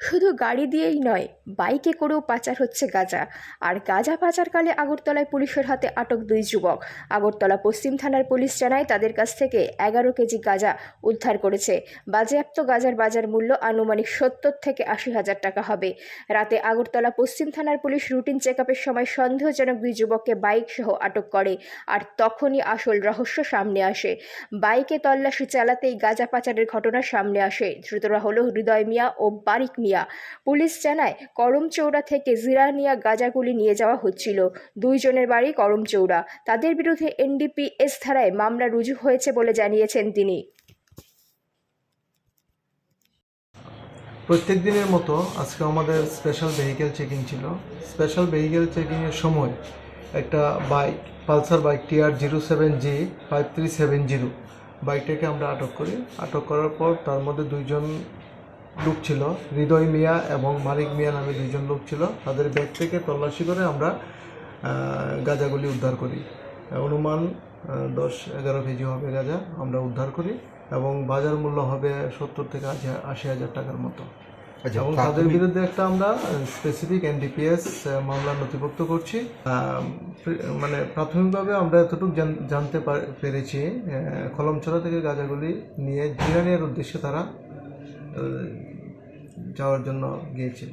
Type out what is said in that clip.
শুধু গাড়ি দিয়েই নয়, বাইকে করেও পাচার হচ্ছে গাঁজা। আর গাঁজা পাচারকালে আগরতলায় পুলিশের হাতে আটক দুই যুবক। আগরতলা পশ্চিম থানার পুলিশ জানায়, তাদের কাছ থেকে এগারো কেজি গাঁজা উদ্ধার করেছে। বাজেয়াপ্ত গাঁজার বাজার মূল্য আনুমানিক সত্তর থেকে আশি হাজার টাকা হবে। রাতে আগরতলা পশ্চিম থানার পুলিশ রুটিন চেক সময় সন্দেহজনক দুই যুবককে বাইক সহ আটক করে আর তখনই আসল রহস্য সামনে আসে। বাইকে তল্লাশি চালাতেই গাঁজা পাচারের ঘটনা সামনে আসে। ধৃতরা হল হৃদয় মিয়া ও বারিক মিয়া। পুলিশ জানায় করমচৌড়া থেকে জিরানিয়া গাঁজাগুলি নিয়ে যাওয়া হচ্ছিল। দুইজনের বাড়ি করমচৌড়া তাদের বিরুদ্ধে এনডিপিএস ধারায় মামলা রুজু হয়েছে বলে জানিয়েছেন তিনি। প্রত্যেক দিনের মতো আজকে আমাদের স্পেশাল ভেহিকেল চেকিং ছিল। স্পেশাল ভেহিকেল চেকিংয়ের সময় একটা bike Pulsar bike TR zero seven G five three seven zero বাইকটাকে আমরা আটক করি। আটক করার পর তার মধ্যে দুইজন লোক ছিল হৃদয় মিয়া এবং মালিক মিয়া নামে দুইজন লোক ছিল। তাদের ব্যাগ থেকে তল্লাশি করে আমরা গাঁজাগুলি উদ্ধার করি। অনুমান দশ এগারো কেজি হবে গাঁজা আমরা উদ্ধার করি এবং বাজার মূল্য হবে সত্তর থেকে আশি হাজার টাকার মতো। আচ্ছা এবং তাদের বিরুদ্ধে একটা আমরা স্পেসিফিক এনডিপিএস মামলা নথিভুক্ত করছি। মানে প্রাথমিকভাবে আমরা এতটুকু জান- জানতে পার- পেরেছি কলমছড়া থেকে গাঁজাগুলি নিয়ে জিরানিয়ার উদ্দেশ্যে তারা যাওয়ার জন্য গিয়েছিল।